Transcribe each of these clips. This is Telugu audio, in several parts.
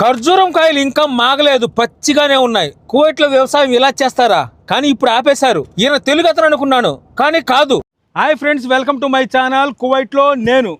ఖర్జూరం కాయలు ఇంకా మాగలేదు పచ్చిగానే ఉన్నాయి. కువైట్లో వ్యవసాయం ఇలా చేస్తారా? కానీ ఇప్పుడు ఆపేశారు. ఈయన తెలుగు అతను అనుకున్నాను కానీ కాదు. Hi friends welcome to my channel కువైట్లో నేను.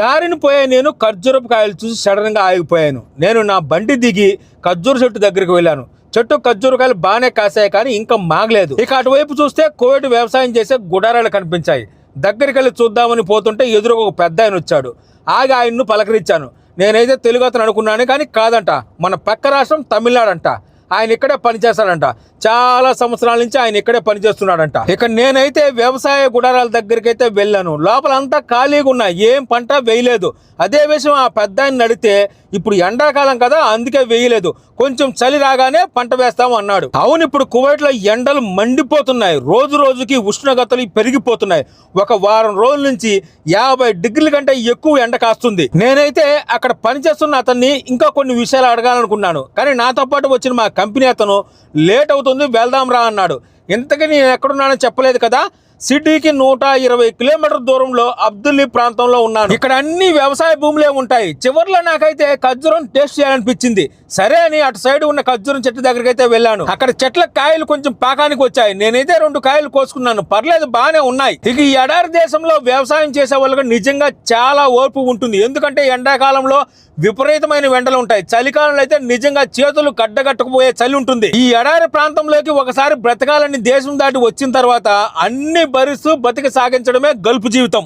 దారిని పోయే నేను ఖర్జూరపు కాయలు చూసి సడన్గా ఆగిపోయాను. నేను నా బండి దిగి ఖర్జూర చెట్టు దగ్గరికి వెళ్ళాను. చెట్టు ఖర్జూర కాయలు బాగానే కాసాయి కానీ ఇంకా మాగలేదు. ఇక అటువైపు చూస్తే కోవిడ్ వ్యవసాయం చేసే గుడారాలు కనిపించాయి. దగ్గరికి వెళ్ళి చూద్దామని పోతుంటే ఎదురుగా ఒక పెద్ద ఆయన వచ్చాడు. ఆగి ఆయన్ను పలకరించాను. నేనైతే తెలుగు అతను అనుకున్నాను కానీ కాదంట. మన పక్క రాష్ట్రం తమిళనాడు అంట ఆయన ఇక్కడే పనిచేస్తాడంట. చాలా సంవత్సరాల నుంచి ఆయన ఇక్కడే పనిచేస్తున్నాడంట. ఇక నేనైతే వ్యవసాయ గుడారాల దగ్గరికి అయితే వెళ్ళాను. లోపలంతా ఖాళీగా ఉన్నాయి ఏం పంట వేయలేదు. అదే విషయం ఆ పెద్ద ఆయన అడిగితే ఇప్పుడు ఎండాకాలం కదా అందుకే వేయలేదు. కొంచెం చలి రాగానే పంట వేస్తాము అన్నాడు. అవును ఇప్పుడు కువైట్లో ఎండలు మండిపోతున్నాయి. రోజు రోజుకి ఉష్ణోగ్రతలు పెరిగిపోతున్నాయి. ఒక వారం రోజుల నుంచి యాభై డిగ్రీల కంటే ఎక్కువ ఎండ కాస్తుంది. నేనైతే అక్కడ పనిచేస్తున్న అతన్ని ఇంకా కొన్ని విషయాలు అడగాలనుకున్నాను. కానీ నాతో పాటు వచ్చిన మా కంపెనీ అతను లేట్ అవుతుంది వెళ్దాం రా అన్నాడు. ఇంతకీ నేను ఎక్కడున్నానో చెప్పలేదు కదా సిటీకి నూట ఇరవై కిలోమీటర్ దూరంలో అబ్దుల్లీ ప్రాంతంలో ఉన్నాను. ఇక్కడ అన్ని వ్యవసాయ భూములే ఉంటాయి. చివర్లో నాకైతే ఖర్జూరం టేస్ట్ చేయాలనిపించింది. సరే అని అటు సైడ్ ఉన్న ఖర్జూరం చెట్టు దగ్గరికి అయితే వెళ్ళాను. అక్కడ చెట్ల కాయలు కొంచెం పాకానికి వచ్చాయి. నేనైతే రెండు కాయలు కోసుకున్నాను. పర్లేదు బాగానే ఉన్నాయి. ఇక ఈ ఎడారి దేశంలో వ్యవసాయం చేసే వాళ్ళకి నిజంగా చాలా ఓర్పు ఉంటుంది. ఎందుకంటే ఎండాకాలంలో విపరీతమైన ఎండలు ఉంటాయి. చలికాలంలో అయితే నిజంగా చేతులు కడ్డగట్టకపోయే చలి ఉంటుంది. ఈ ఎడారి ప్రాంతంలోకి ఒకసారి బ్రతకాలని దేశం దాటి వచ్చిన తర్వాత అన్ని భరిస్తూ బతికి సాగించడమే గల్పు జీవితం.